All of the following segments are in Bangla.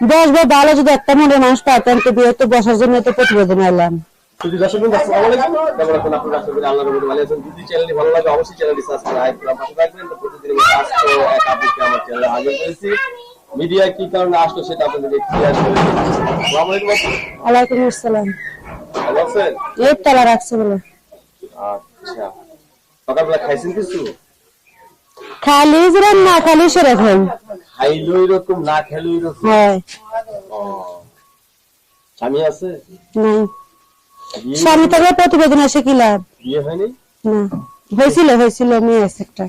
দশ বার ভালো যদি একটা মনে মানুষ পাইতাম তো বিয়ে তো বসার জন্য তো প্রতিবেদন এলাম। মিডিয়া কি কারণে আসলো সেটা আপনাদেরকে ক্লিয়ার করে দিচ্ছি। আসসালামু আলাইকুম আসসালাম। ভালো আছেন? এই তালা রাখছে বলে। আচ্ছা। সকালবেলা খাইছেন কিছু? খালি না খালি সেরকম খাইলো এরকম না খেলো এরকম স্বামী আছে? স্বামী থাকলে প্রতিবেদন এসে কি লাভ? বিয়ে হয়নি? না। হয়েছিল হয়েছিল মেয়ে আছে একটা।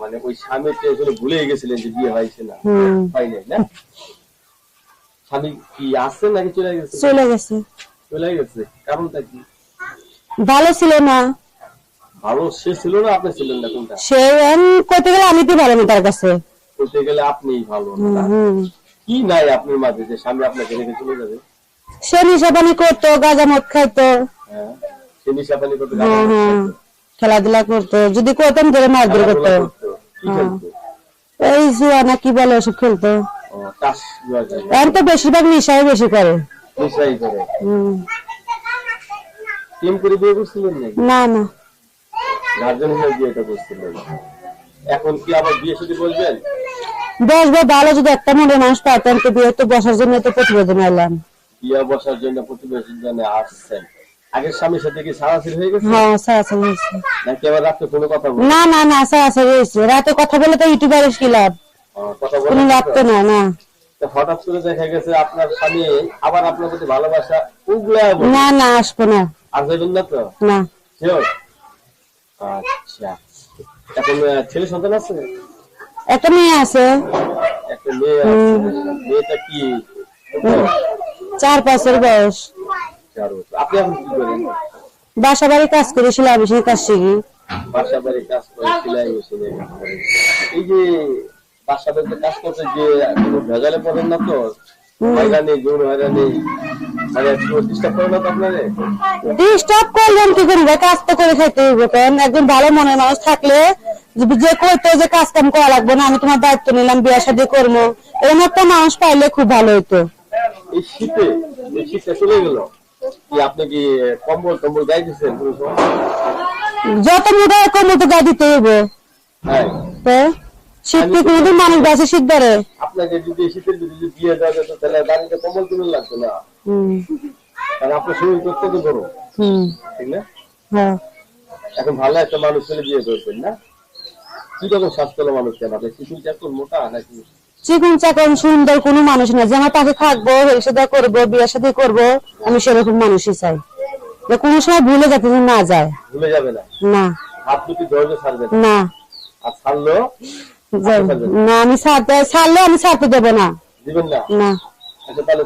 মানে ওই স্বামীকে আসলে ভুলে গেছিলেন যে বিয়ে হয়েছে না। হয় নাই না? স্বামী কি নাকি চলে গেছে? চলে গেছে। চলে গেছে। কারণটা কি? ভালো ছিল না। ভালো সে ছিল না আপনি ছিলেন না কোনটা? সে করতে গেলে আমি তো ভালো না তার কাছে। বলতে গেলে আপনিই ভালো না। কি নাই আপনার মাঝে যে স্বামী আপনাকে রেখে চলে যাবে? সে নিশাপানি করতো গাঁজা মদ খাইতো। হ্যাঁ সে নিশাপানি করতে খেলাধুলা করতো যদি করতাম ধরে মারধর করতো। এই জুয়া না কি বলে ওসব খেলতো? এখন তো বেশিরভাগ নেশাই বেশি করে। নেশাই করে। হুম। টিম করে বিয়ে করছিলেন নাকি? না না। গার্জেন হিসেবে বিয়েটা করছিলেন। এখন কি আবার বিয়ে শুধু বলবেন? দশ বার ভালো যদি একটা মনে মানুষ পাইতাম তো বিয়ে তো বসার জন্য তো প্রতিবেদন এলাম। বিয়ে বসার জন্য প্রতিবেশন জন্য আসছেন। আগের স্বামীর সাথে কি সারাসির হয়ে গেছে? হ্যাঁ সারাসারি হয়েছে। নাকি আবার রাত্রে কোনো কথা বলে? না না না সারাসারি হয়েছে। রাতে কথা বলে তো ইউটিউবার কি লাভ? কথা কোনো বলে লাভ তো না না। তো হঠাৎ করে দেখা গেছে আপনার স্বামী আবার আপনার প্রতি ভালোবাসা উগলায় বলে। না না আসব না। আর যাবেন না তো? না? আচ্ছা। এখন ছেলে সন্তান আছে? একটা মেয়ে আছে। একটা মেয়ে আছে। মেয়েটা কি? চার পাঁচের বয়স। চার বছর। আপনি এখন কি করেন? বাসা বাড়ি কাজ করেছিল আবিষের কাজ শিখি। বাসা বাড়ি কাজ করে সেলাই মেশিনে কাজ করে। এই যে বাসা বাড়িতে কাজ করতে যে কোনো ভেজালে পড়েন না তো? হয়রানি জোর হয়রানি। মানে ডিস্টার্ব করে না তো আপনারে? ডিস্টার্ব করলাম কি করব কাজ তো করে খাইতে কারণ একজন ভালো মনের মানুষ থাকলে যে- কইতো যে কাজ কাম করা লাগবে না আমি তোমার দায়িত্ব নিলাম বিয়ে শাদী করব। এরকম একটা মানুষ পাইলে খুব ভালো হইতো। এই শীতে এই চলে গেল। আপনি কি কম্বল টম্বল গাই দিচ্ছেন যত মোটা দিতে হ্যাঁ। তো? শীত কোনোদিন মানুষ শীত ধরে? আপনাকে যদি শীতের যদি বিয়ে দেওয়া যেত তাহলে বাড়িতে কম্বল কিনে লাগতো না। হুম। কারণ আপনার শরীর করতে তো বড়। হুম। ঠিক না? হ্যাঁ। এখন ভালো একটা মানুষ ছেলে বিয়ে করবেন না? কি রকম মানুষ কেন আপনি শিশুর চাকর মোটা নাকি? চিকুন চাকন সুন্দর কোনো মানুষ না। যে আমার পাশে থাকব করব বিয়ের সাথে করব আমি সেরকম মানুষই চাই। কোনো সময় ভুলে যাতে না যায়। ভুলে যাবে না? না। হাত দুটি ধৈর্য ছাড়বে না? না। আর ছাড়লো? না? আমি ছাড়তে ছাড়লে আমি ছাড়তে দেবো না। দিবেন না? না। আচ্ছা তাহলে